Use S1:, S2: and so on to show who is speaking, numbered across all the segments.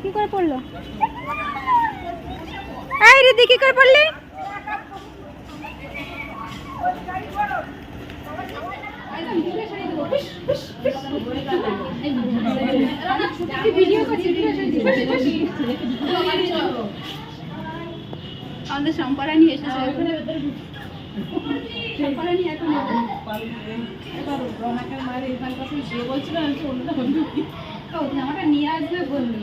S1: কি করে পড়ল এই রিদি কি করে পড়লি আমাদের সম্পারানি এসেছে। সম্পারানি এখন নিয়ে আসবে বললি।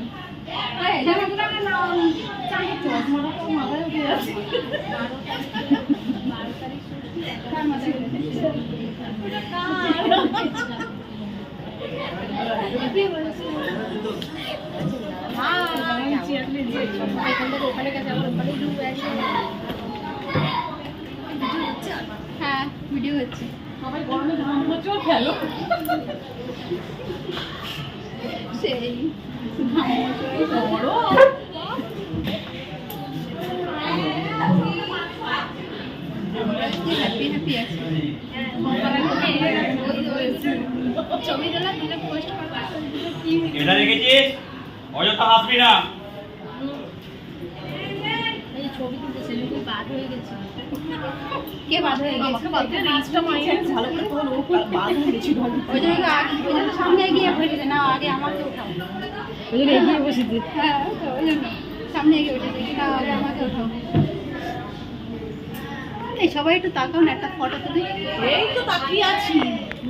S1: হ্যাঁ ভিডিও হচ্ছে। সেই। হ্যাপি হ্যাপি আছে। ছবি পোস্ট
S2: এটা রেখেছিস অযথা হাসবি না।
S1: কে বাদ হয়ে গেছে ওই জন্য সামনে এগিয়ে না আগে আমাকে উঠাও ওই জন্য এগিয়ে বসেছে হ্যাঁ ওই জন্য সামনে এগিয়ে বসেছে না আগে আমাকে এই সবাই একটু তাকাও না একটা ফটো তুলি
S3: এই তো তাকিয়ে আছি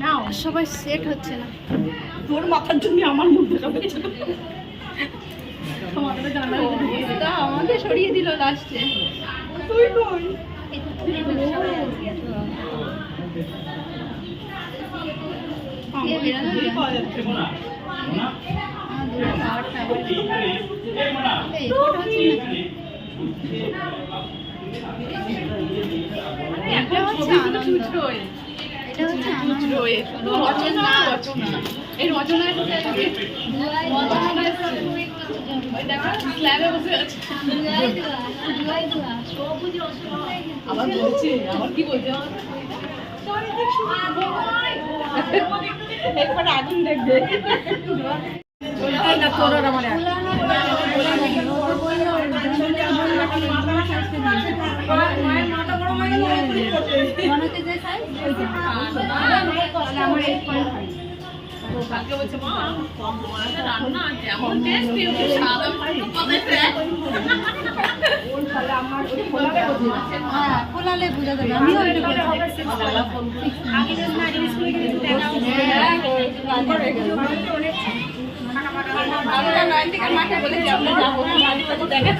S1: না সবাই সেট হচ্ছে না
S3: তোর মাথার জন্য আমার মুখ
S1: তা আমাকে সরিয়ে দিল লাস্টে
S3: তুই কই
S1: না হচ্ছে আনন্দ এটা হচ্ছে আনন্দ
S3: রচনা রচনা এই রচনার আবার বলছে আবার কি বলছে একবার আগুন দেখবে আমার
S1: খোলালে বোঝা যাবে ওইটা
S3: আমরা থেকে মাঠে বলে যে আমরা যাব দেখা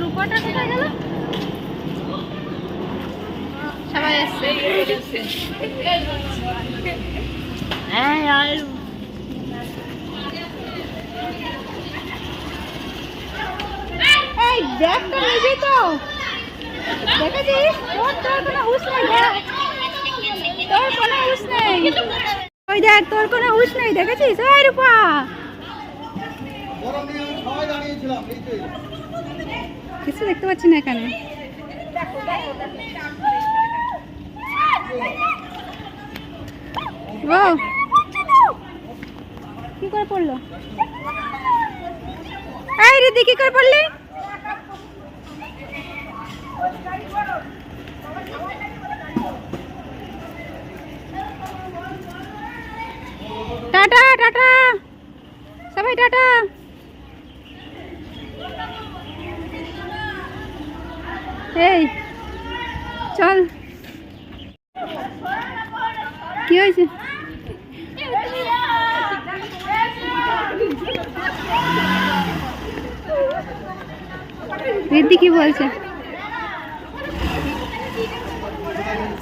S1: রূপাটা কোথায় গেল সবাই এসছে। এই দেখ তো। তোর দেখ। তোর কোনো হুশ নেই। দেখেছিস? ওই রূপা। কিছু দেখতে পাচ্ছি না এখানে। কি করে পড়ল? এই রিদি, কি করে পড়লি? Tata tata. সবাই টাটা। এই চল। কি হয়েছে? রিদ্ধি কি বলছে?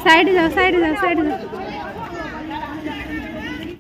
S1: साइड जाओ साइड जाओ साइड जाओ